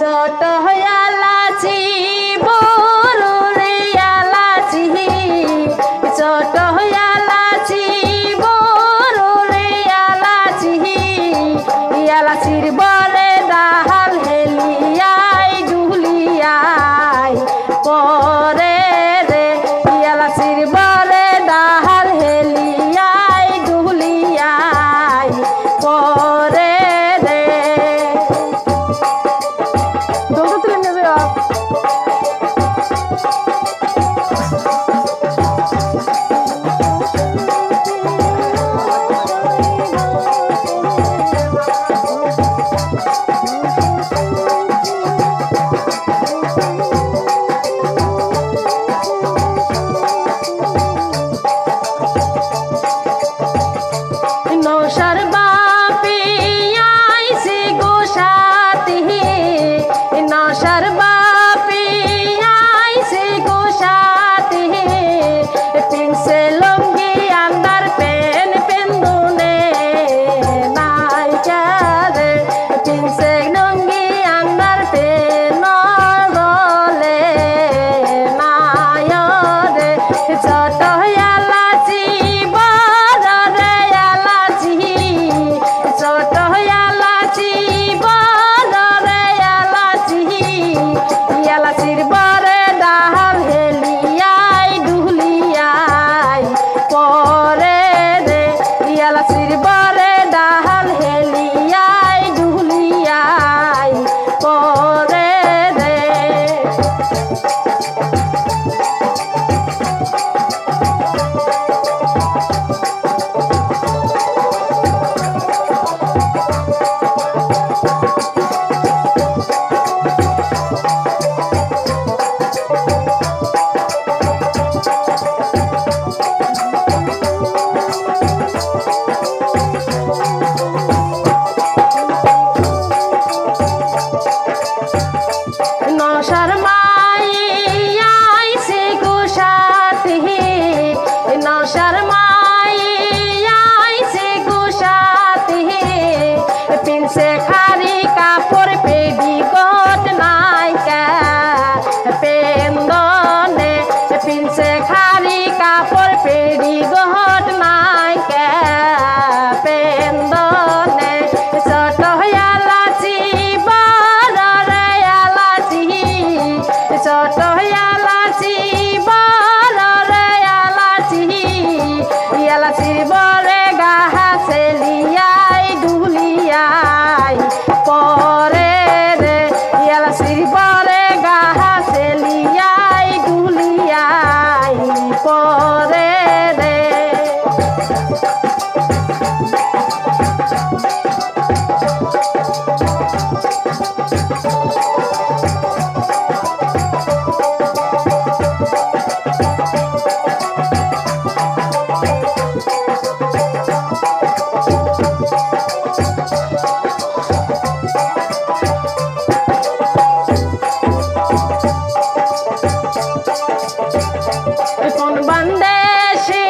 ছোট বরে গাহা সেলিয়াই ডুলিয়াই hoje!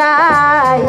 যায়